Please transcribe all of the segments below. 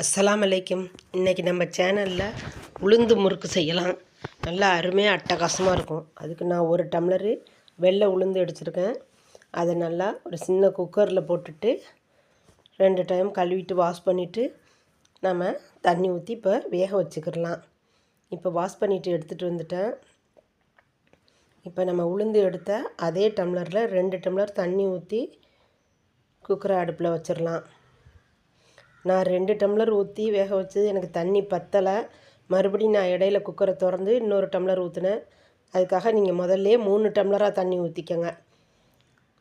அஸ்லாம் அலைக்கும் இன்றைக்கி நம்ம சேனலில் உளுந்து முறுக்கு செய்யலாம். நல்லா அருமையாக அட்டகாசமாக இருக்கும். அதுக்கு நான் ஒரு டம்ளரு வெள்ளை உளுந்து எடுத்துருக்கேன். அதை நல்லா ஒரு சின்ன குக்கரில் போட்டுட்டு ரெண்டு டைம் கழுவிட்டு வாஷ் பண்ணிவிட்டு நம்ம தண்ணி ஊற்றி இப்போ வேக வச்சுக்கிடலாம். இப்போ வாஷ் பண்ணிவிட்டு எடுத்துகிட்டு வந்துட்டேன். இப்போ நம்ம உளுந்து எடுத்த அதே டம்ளரில் ரெண்டு டம்ளர் தண்ணி ஊற்றி குக்கரை அடுப்பில் வச்சிடலாம். நான் ரெண்டு டம்ளர் ஊற்றி வேக வச்சது எனக்கு தண்ணி பத்தலை. மறுபடியும் நான் இடையில குக்கரை திறந்து இன்னொரு டம்ளர் ஊற்றினேன் அதுக்காக நீங்கள் முதல்ல மூணு டம்ளராக தண்ணி ஊற்றிக்கங்க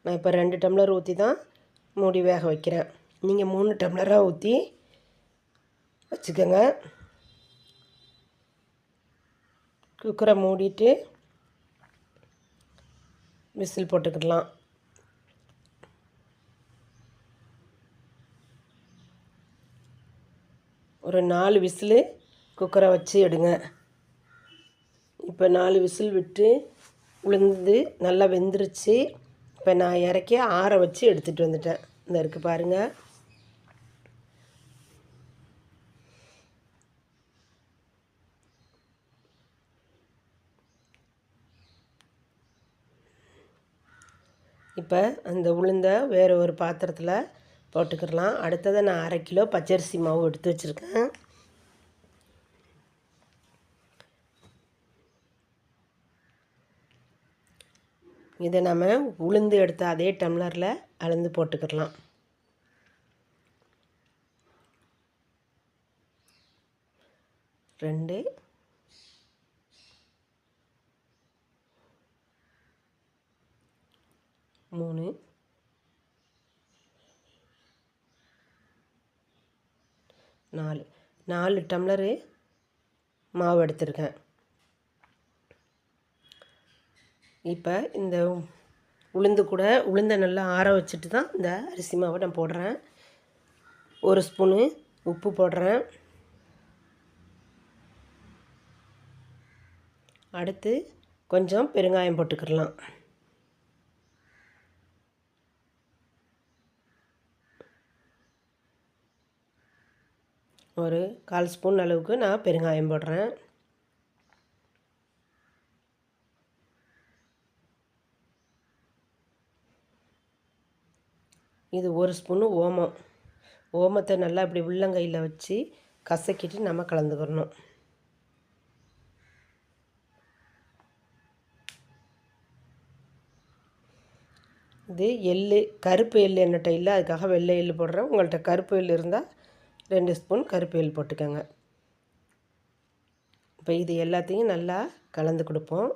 நான் இப்போ ரெண்டு டம்ளர் ஊற்றி தான் மூடி வேக வைக்கிறேன். நீங்கள் மூணு டம்ளராக ஊற்றி வச்சுக்கோங்க. குக்கரை மூடிட்டு விசில் போட்டுக்கிடலாம். ஒரு நாலு விசிலு குக்கரை வச்சு எடுங்க. இப்போ நாலு விசில் விட்டு உளுந்து நல்லா வெந்துருச்சு. இப்போ நான் இறக்கி ஆற வச்சு எடுத்துகிட்டு வந்துட்டேன். இந்த இருக்குது பாருங்கள் இப்போ அந்த உளுந்தை வேறு ஒரு பாத்திரத்தில் போட்டுக்கிறலாம் அடுத்ததை நான் அரை கிலோ பச்சரிசி மாவு எடுத்து வச்சுருக்கேன். இதை நம்ம உளுந்து எடுத்த அதே டம்ளரில் அளந்து போட்டுக்கிடலாம். ரெண்டு. மூணு. நாலு. நாலு டம்ளரு மாவு எடுத்திருக்கேன். இப்போ இந்த உளுந்து கூட உளுந்தை நல்லா ஆற வச்சுட்டு தான் இந்த அரிசி மாவை நான் போடுறேன். ஒரு ஸ்பூனு உப்பு போடுறேன். அடுத்து கொஞ்சம் பெருங்காயம் போட்டுக்கிடலாம் ஒரு கால் ஸ்பூன் அளவுக்கு நான் பெருங்காயம் போடுறேன். இது ஒரு ஸ்பூனு ஓமம். ஓமத்தை நல்லா இப்படி உள்ளங்கையில் வச்சு கசக்கிட்டு நம்ம கலந்துக்கிறணும் இது எள்ளு கருப்பு எள் என்னட்ட இல்லை அதுக்காக வெள்ளை எள் போடுறேன். உங்கள்கிட்ட கருப்பு எள் இருந்தால் ரெண்டு ஸ்பூன் கருப்பு போட்டுக்கோங்க. இப்போ இது எல்லாத்தையும் நல்லா கலந்து கொடுப்போம்.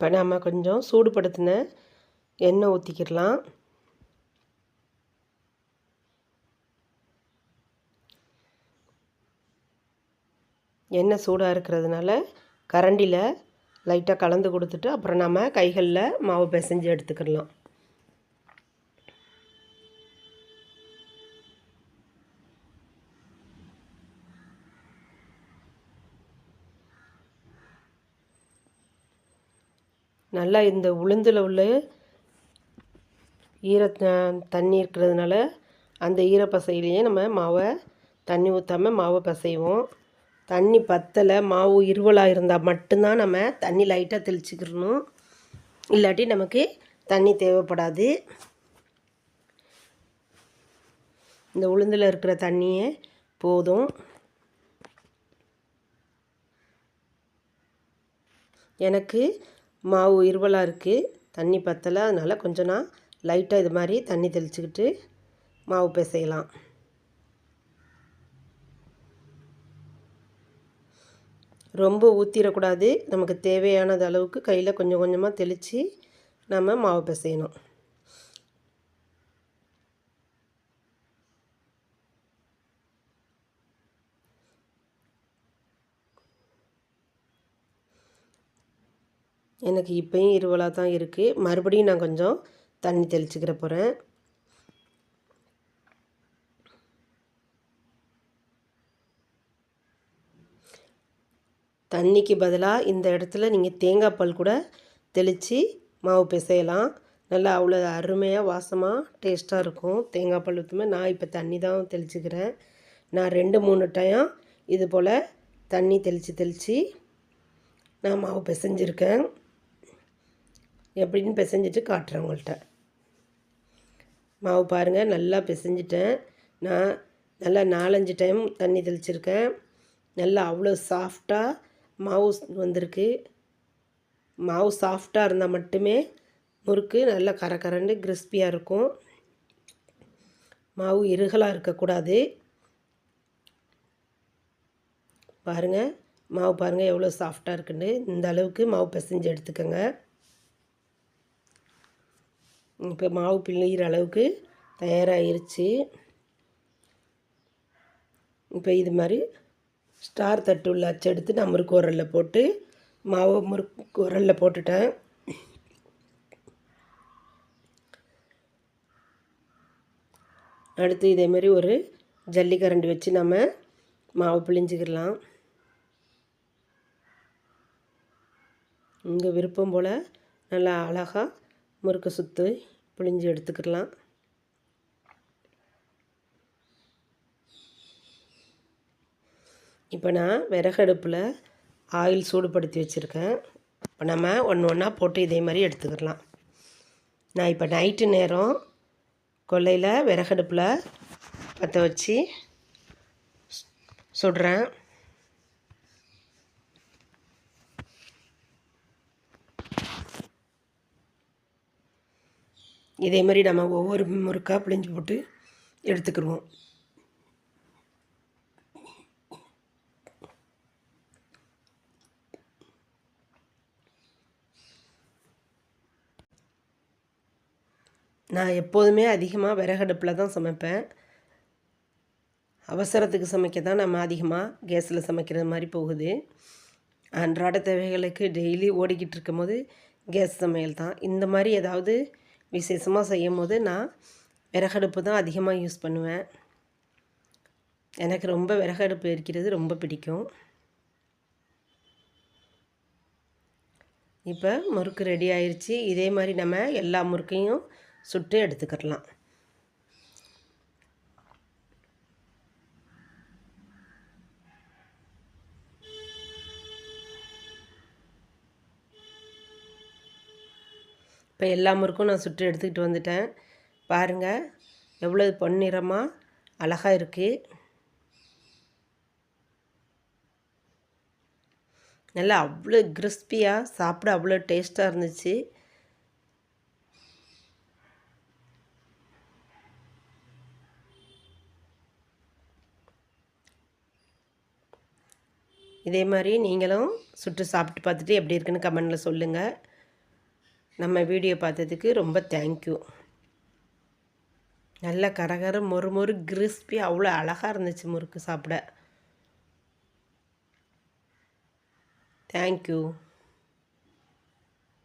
இப்போ நம்ம கொஞ்சம் சூடுபடுத்தின எண்ணெய் ஊற்றிக்கிடலாம் எண்ணெய் சூடாக இருக்கிறதுனால கரண்டியில் லைட்டாக கலந்து கொடுத்துட்டு அப்புறம் நம்ம கைகளில் மாவு பிசைஞ்சு எடுத்துக்கிடலாம். நல்லா இந்த உளுந்தில் உள்ள ஈர தண்ணி இருக்கிறதுனால அந்த ஈரப்பசையிலேயே நம்ம மாவை தண்ணி ஊற்றாமல் மாவை பசைவோம். தண்ணி பத்தலை மாவு இருவலாக இருந்தால் மட்டும்தான் நம்ம தண்ணி லைட்டாக தெளிச்சுக்கிறணும் இல்லாட்டி நமக்கு தண்ணி தேவைப்படாது. இந்த உளுந்தில் இருக்கிற தண்ணியே போதும். எனக்கு மாவு இருவலாக இருக்குது தண்ணி பற்றலை அதனால் கொஞ்சம் நான் லைட்டாக இது மாதிரி தண்ணி தெளிச்சுக்கிட்டு மாவு பிசையலாம். ரொம்ப ஊற்றிடக்கூடாது நமக்கு தேவையானது அளவுக்கு கையில் கொஞ்சம் கொஞ்சமாக தெளித்து நம்ம மாவு பிசையணும் இப்போ நம்ம உளுந்து எடுத்த அதே டம்ளரில் ரெண்டு டம்ளர் தண்ணி ஊற்றி குக்கரை அடுப்பில் வச்சிடலாம் குக்கரை மூடிட்டு நம்ம ரெண்டு டைம் கழுவிட்டு வாஷ் பண்ணிவிட்டு எடுத்துகிட்டு வந்துட்டேன் இப்போ நம்ம உளுந்து எடுத்த அதே டம்ளரில் எனக்கு இப்போயும் இருவலாக தான் இருக்குது மறுபடியும் நான் கொஞ்சம் தண்ணி தெளிச்சுக்கிற போகிறேன் தண்ணிக்கு பதிலாக இந்த இடத்துல நீங்கள் தேங்காய் பால் கூட தெளித்து மாவு பிசையலாம். நல்லா அவ்வளோ அருமையாக வாசமாக டேஸ்ட்டாக இருக்கும். தேங்காய் பால் ஊற்றுமே நான் இப்போ தண்ணி தான் தெளிச்சுக்கிறேன். நான் ரெண்டு மூணு டைம் இது போல் தண்ணி தெளித்து தெளித்து நான் மாவு பிசைஞ்சிருக்கேன். எப்படின்னு பிசைஞ்சிட்டு காட்டுறேன் உங்கள்கிட்ட. மாவு பாருங்கள் நல்லா பிசைஞ்சிட்டேன். நான் நல்லா நாலஞ்சு டைம் தண்ணி தெளிச்சிருக்கேன். நல்லா அவ்வளோ சாஃப்டாக மாவு வந்திருக்கு. மாவு சாஃப்டாக இருந்தால் மட்டுமே முறுக்கு நல்லா கரகரண்டு கிறிஸ்பியாக இருக்கும். மாவு இருகலாக இருக்கக்கூடாது. பாருங்கள் மாவு பாருங்கள் எவ்வளோ சாஃப்டாக இருக்குன்னு. இந்த அளவுக்கு மாவு பிசைஞ்சு எடுத்துக்கோங்க. இப்போ மாவு பிழிகிற அளவுக்கு தயாராகிருச்சு இப்போ இது மாதிரி ஸ்டார் தட்டு உள்ள அச்சு எடுத்து நான் முறுக்கு உரலில் போட்டு மாவு முறுக்கு உரலில் போட்டுட்டேன். அடுத்து இதேமாரி ஒரு ஜல்லிக்கரண்டி வச்சு நம்ம மாவு பிழிஞ்சிக்கிடலாம். இங்கே விருப்பம் போல் நல்லா அழகாக முறுக்கு சுற்று பிழிஞ்சு எடுத்துக்கிடலாம். இப்போ நான் விறகடுப்பில் ஆயில் சூடுபடுத்தி வச்சுருக்கேன். இப்போ நம்ம ஒன்று ஒன்றா போட்டு இதே மாதிரி எடுத்துக்கிடலாம். நான் இப்போ நைட்டு நேரம் கொல்லையில் விறகடுப்பில் பற்ற வச்சு சுடுறேன். இதே மாதிரி நம்ம ஒவ்வொரு முறுக்காக பிழிஞ்சு போட்டு எடுத்துக்கிடுவோம். நான் எப்போதுமே அதிகமாக விறகடுப்பில் தான் சமைப்பேன். அவசரத்துக்கு சமைக்க தான் நம்ம அதிகமாக கேஸில் சமைக்கிறது மாதிரி போகுது. அன்றாட தேவைகளுக்கு டெய்லி ஓடிக்கிட்டு இருக்கும் போது கேஸ் சமையல் தான். இந்த மாதிரி ஏதாவது விசேஷமாக செய்யும் போது நான் விறகடுப்பு தான் அதிகமாக யூஸ் பண்ணுவேன். எனக்கு ரொம்ப விறகடுப்பு எரிக்கிறது ரொம்ப பிடிக்கும். இப்போ முறுக்கு ரெடி ஆயிடுச்சு இதே மாதிரி நம்ம எல்லா முறுக்கையும் சுட்டு எடுத்துக்கிடலாம் இப்போ எல்லா முறுக்கும் நான் சுட்டு எடுத்துக்கிட்டு வந்துட்டேன். பாருங்கள் எவ்வளோ பொன்னிறமாக அழகாக இருக்குது நல்லா அவ்வளோ கிறிஸ்பியாக சாப்பிட அவ்வளோ டேஸ்ட்டாக இருந்துச்சு. இதே மாதிரி நீங்களும் சுட்டு சாப்பிட்டு பார்த்துட்டு எப்படி இருக்குன்னு கமெண்டில் சொல்லுங்கள் நம்ம வீடியோ பார்த்ததுக்கு ரொம்ப தேங்க்யூ நல்ல கரகர மொறு மொறு கிறிஸ்பி அவ்வளோ அழகாக இருந்துச்சு முறுக்கு சாப்பிட. தேங்க்யூ